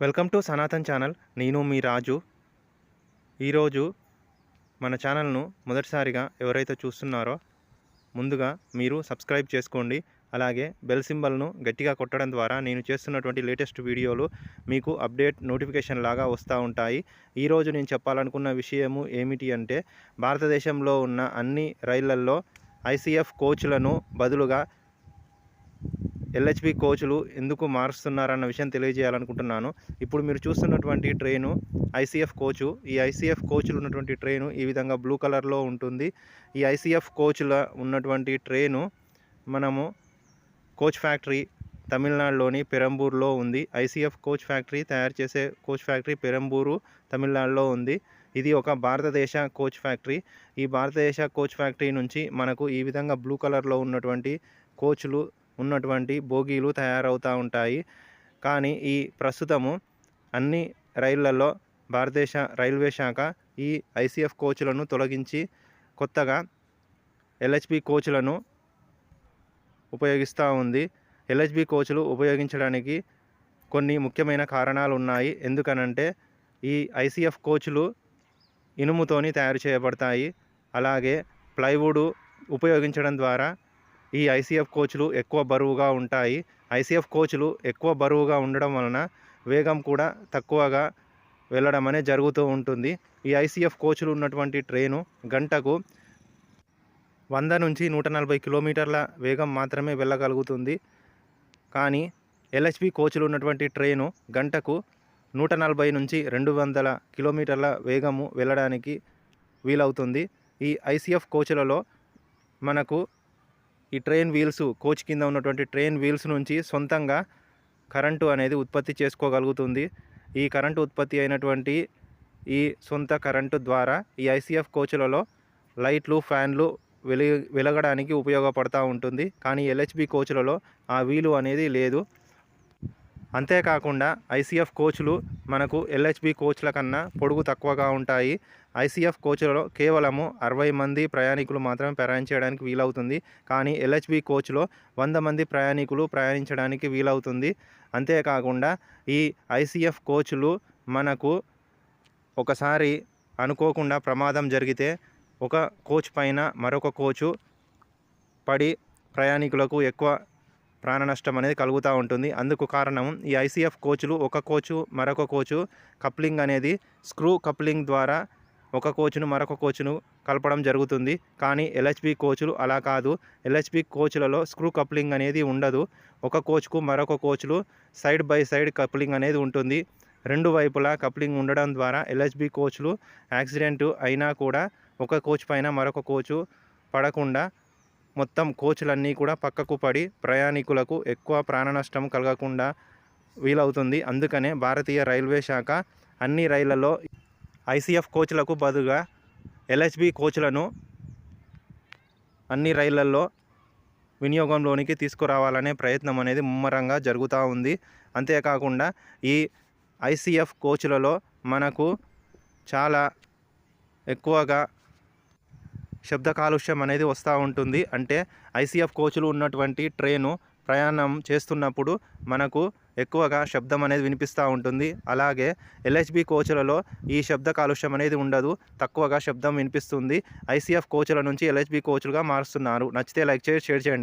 Welcome to Sanatan channel. నేను మీ రాజు. ఈరోజు మన ఛానల్ను మొదటిసారిగా ఎవరైతే చూస్తున్నారో ముందుగా మీరు సబ్స్క్రైబ్ చేసుకోండి. అలాగే బెల్ సింబల్ను గట్టిగా కొట్టడం ద్వారా నేను చేస్తున్నటువంటి లేటెస్ట్ వీడియోలు మీకు అప్డేట్ నోటిఫికేషన్ లాగా వస్తూ ఉంటాయి. ఈరోజు నేను చెప్పాలనుకున్న విషయము ఏమిటి అంటే భారతదేశంలో ఉన్న అన్ని రైళ్ళల్లో ఐసీఎఫ్ కోచ్లను బదులుగా ఎల్హెచ్బి కోచ్లు ఎందుకు మారుస్తున్నారన్న విషయం తెలియజేయాలనుకుంటున్నాను. ఇప్పుడు మీరు చూస్తున్నటువంటి ట్రైను ఐసీఎఫ్ కోచు. ఈ ఐసీఎఫ్ కోచ్లు ఉన్నటువంటి ట్రైను ఈ విధంగా బ్లూ కలర్లో ఉంటుంది. ఈ ఐసీఎఫ్ కోచ్ల ఉన్నటువంటి ట్రైను మనము కోచ్ ఫ్యాక్టరీ తమిళనాడులోని పెరంబూర్లో ఉంది. ఐసీఎఫ్ కోచ్ ఫ్యాక్టరీ తయారు చేసే కోచ్ ఫ్యాక్టరీ పెరంబూరు తమిళనాడులో ఉంది. ఇది ఒక భారతదేశ కోచ్ ఫ్యాక్టరీ. ఈ భారతదేశ కోచ్ ఫ్యాక్టరీ నుంచి మనకు ఈ విధంగా బ్లూ కలర్లో ఉన్నటువంటి కోచ్లు ఉన్నటువంటి బోగీలు తయారవుతూ ఉంటాయి. కానీ ఈ ప్రస్తుతము అన్ని రైళ్ళలో భారతదేశ రైల్వే శాఖ ఈ ఐసీఎఫ్ కోచ్లను తొలగించి కొత్తగా ఎల్హెచ్బి కోచ్లను ఉపయోగిస్తూ ఉంది. ఎల్హెచ్బి కోచ్లు ఉపయోగించడానికి కొన్ని ముఖ్యమైన కారణాలు ఉన్నాయి. ఎందుకనంటే ఈ ఐసీఎఫ్ కోచ్లు ఇనుముతోని తయారు చేయబడతాయి. అలాగే ప్లైవుడ్ ఉపయోగించడం ద్వారా ఈ ఐసీఎఫ్ కోచ్లు ఎక్కువ బరువుగా ఉంటాయి. ఐసీఎఫ్ కోచ్లు ఎక్కువ బరువుగా ఉండడం వలన వేగం కూడా తక్కువగా వెళ్ళడం అనేది జరుగుతూ ఉంటుంది. ఈ ఐసీఎఫ్ కోచ్లు ఉన్నటువంటి ట్రైను గంటకు వంద నుంచి నూట నలభై కిలోమీటర్ల వేగం మాత్రమే వెళ్ళగలుగుతుంది. కానీ ఎల్హెచ్పి కోచ్లు ఉన్నటువంటి ట్రైను గంటకు నూట నలభై నుంచి రెండు వందల కిలోమీటర్ల వేగము వెళ్ళడానికి వీలవుతుంది. ఈ ఐసీఎఫ్ కోచ్లలో మనకు ఈ ట్రైన్ వీల్స్ కోచ్ కింద ఉన్నటువంటి ట్రైన్ వీల్స్ నుంచి సొంతంగా కరెంటు అనేది ఉత్పత్తి చేసుకోగలుగుతుంది. ఈ కరెంటు ఉత్పత్తి అయినటువంటి ఈ సొంత కరెంటు ద్వారా ఈ ఐసీఎఫ్ కోచ్లలో లైట్లు ఫ్యాన్లు వెలి వెలగడానికి ఉపయోగపడతా ఉంటుంది. కానీ ఎల్హెచ్బి కోచ్లలో ఆ వీలు అనేది లేదు. అంతేకాకుండా ఐసీఎఫ్ కోచ్లు మనకు ఎల్హెచ్బి కోచ్ల కన్నా పొడుగు తక్కువగా ఉంటాయి. ఐసీఎఫ్ కోచ్లలో కేవలము అరవై మంది ప్రయాణికులు మాత్రమే ప్రయాణించడానికి వీలవుతుంది. కానీ ఎల్హెచ్బి కోచ్లో వంద మంది ప్రయాణికులు ప్రయాణించడానికి వీలవుతుంది. అంతేకాకుండా ఈ ఐసీఎఫ్ కోచ్లు మనకు ఒకసారి అనుకోకుండా ప్రమాదం జరిగితే ఒక కోచ్ పైన మరొక కోచు పడి ప్రయాణికులకు ఎక్కువ ప్రాణ నష్టం అనేది కలుగుతూ ఉంటుంది. అందుకు కారణం ఈ ఐసీఎఫ్ కోచ్లు ఒక కోచు మరొక కోచు కప్లింగ్ అనేది స్క్రూ కప్లింగ్ ద్వారా ఒక కోచ్ను మరొక కోచ్ను కలపడం జరుగుతుంది. కానీ ఎల్హెచ్బి కోచ్లు అలా కాదు. ఎల్హెచ్బి కోచ్లలో స్క్రూ కప్లింగ్ అనేది ఉండదు. ఒక కోచ్కు మరొక కోచ్లు సైడ్ బై సైడ్ కప్లింగ్ అనేది ఉంటుంది. రెండు వైపులా కప్లింగ్ ఉండడం ద్వారా ఎల్హెచ్బి కోచ్లు యాక్సిడెంట్ అయినా కూడా ఒక కోచ్ పైన మరొక కోచు పడకుండా మొత్తం కోచ్లన్నీ కూడా పక్కకు పడి ప్రయాణికులకు ఎక్కువ ప్రాణ నష్టం కలగకుండా వీలవుతుంది. అందుకనే భారతీయ రైల్వే శాఖ అన్ని రైళ్ళలో ఐసీఎఫ్ కోచ్లకు బదులుగా ఎల్హెచ్బి కోచ్లను అన్ని రైళ్ళలో వినియోగంలోనికి తీసుకురావాలనే ప్రయత్నం అనేది ముమ్మరంగా జరుగుతూ ఉంది. అంతేకాకుండా ఈ ఐసీఎఫ్ కోచ్లలో మనకు చాలా ఎక్కువగా శబ్ద కాలుష్యం అనేది వస్తూ ఉంటుంది. అంటే ఐసీఎఫ్ కోచ్లు ఉన్నటువంటి ట్రైను ప్రయాణం చేస్తున్నప్పుడు మనకు ఎక్కువగా శబ్దం అనేది వినిపిస్తూ ఉంటుంది. అలాగే ఎల్హెచ్బి కోచ్లలో ఈ శబ్ద కాలుష్యం అనేది ఉండదు. తక్కువగా శబ్దం వినిపిస్తుంది. ఐసీఎఫ్ కోచ్ల నుంచి ఎల్హెచ్బి కోచ్లుగా మారుస్తున్నారు. నచ్చితే లైక్ చేసి షేర్ చేయండి.